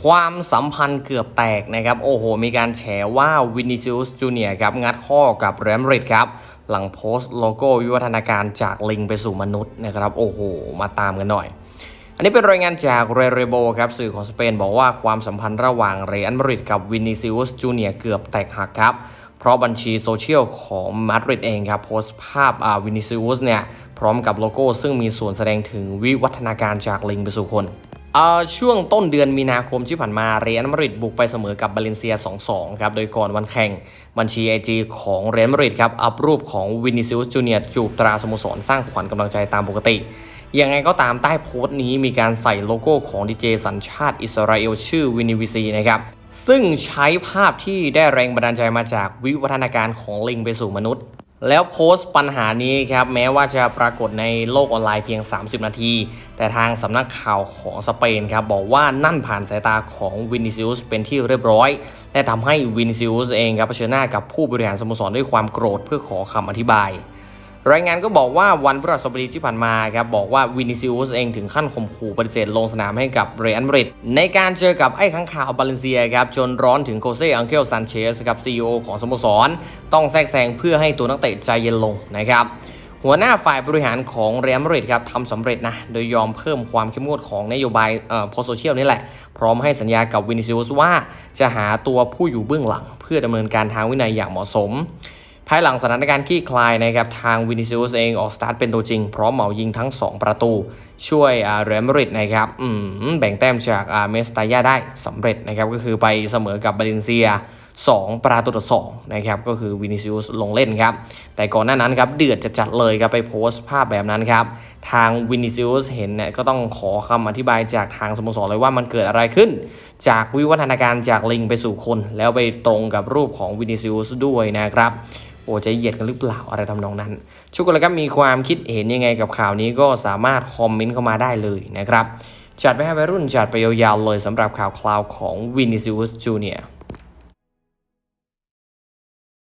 ความสัมพันธ์เกือบแตกนะครับ โอ้โห มีการแฉว่าวินิซิอุสจูเนียครับ งัดข้อกับเรมริดครับ หลังโพสต์โลโก้วิวัฒนาการจากลิงไปสู่มนุษย์นะครับ โอ้โห มาตามกันหน่อย อันนี้เป็นรายงานจากเรเรโบครับ สื่อของสเปนบอกว่าความสัมพันธ์ระหว่างเรอัลมาริดกับวินิซิอุสจูเนียเกือบแตกหักครับ เพราะบัญชีโซเชียลของมาดริดเองครับโพสต์ภาพอาวินิซิอุสเนี่ยพร้อมกับโลโก้ซึ่งมีส่วนแสดงถึงวิวัฒนาการจากลิงไปสู่คน ช่วงต้นเดือนมีนาคมที่ผ่านมาเรอัลมาดริดบุกไปเสมอกับบาเลนเซีย 2-2 ครับ โดยก่อนวันแข่งบัญชี IG ของเรอัลมาดริดครับ อัพรูปของวินิซิอุสจูเนียจูบตราสโมสรสร้างขวัญกำลังใจตามปกติ ยังไงก็ตามใต้โพสต์นี้มีการใส่โลโก้ของดีเจสัญชาติอิสราเอลชื่อวินิวิซีนะครับซึ่งใช้ภาพที่ได้แรงบันดาลใจมาจากวิวัฒนาการของลิงไปสู่มนุษย์ แล้วโพสต์ปัญหานี้ครับแม้ว่าจะปรากฏในโลกออนไลน์เพียง 30 นาที แต่ทางสำนักข่าวของสเปนครับบอกว่านั่นผ่านสายตาของวินิซิอุสเป็นที่เรียบร้อย และทำให้วินิซิอุสเองครับเผชิญหน้ากับผู้บริหารสโมสรด้วยความโกรธเพื่อขอคำอธิบาย รายงานก็บอกว่าวันพฤหัสบดีที่ผ่านมาครับบอกว่าวินิซิอุสเองถึงขั้นข่มขู่ปฏิเสธลงสนามให้กับเรอัลมาดริดในการเจอกับไอ้ข้างข่าวบาเลนเซียครับจนร้อนถึงโคเซอังเคลซันเชสกับซีอของสโมสร ต้องแทรกแซงเพื่อให้ตัวนักเตะใจเย็นลงนะครับหัวหน้าฝ่ายบริหารของเรอัลมาดริดครับทำสำเร็จนะ โดยยอมเพิ่มความเข้มงวดของนโยบายเอ่อโพสโซเชียลนี่แหละ พร้อมให้สัญญากับวินิซิอุสว่าจะหาตัวผู้อยู่เบื้องหลัง เพื่อดำเนินการทางวินัยอย่างเหมาะสม ภายหลังสถานการณ์คลี่คลายนะครับทางวินิซิอุสเองออกสตาร์ทเป็นตัวจริง พร้อมเหมายิงทั้ง 2 ประตู ช่วยอาเรอัลมาดริดนะครับแบ่งแต้มจากเมสตายาได้สำเร็จนะครับก็คือไปเสมอกับบาเลนเซีย 2 ประตูต่อ2นะครับก็คือวินิซิอุสลงเล่นครับ แต่ก่อนหน้านั้นครับเดือดจะจัดเลยครับไปโพสต์ภาพแบบนั้นครับ ทางวินิซิอุสเห็นเนี่ยก็ต้องขอคำอธิบายจากทางสโมสรเลยว่ามันเกิดอะไรขึ้น จากวิวัฒนาการจากลิงไปสู่คน แล้วไปตรงกับรูปของวินิซิอุสด้วยนะครับ โอ้จะเหยียดกันหรือเปล่าอะไรทำนองนั้นชุกคนละครับมีความคิดเห็นยังไงกับข่าวนี้ก็สามารถคอมเมนต์เข้ามาได้เลยนะครับจัดไปให้วัยรุ่นจัดไปยาวๆเลยสำหรับข่าวคราวของวินิซิอุสจูเนีย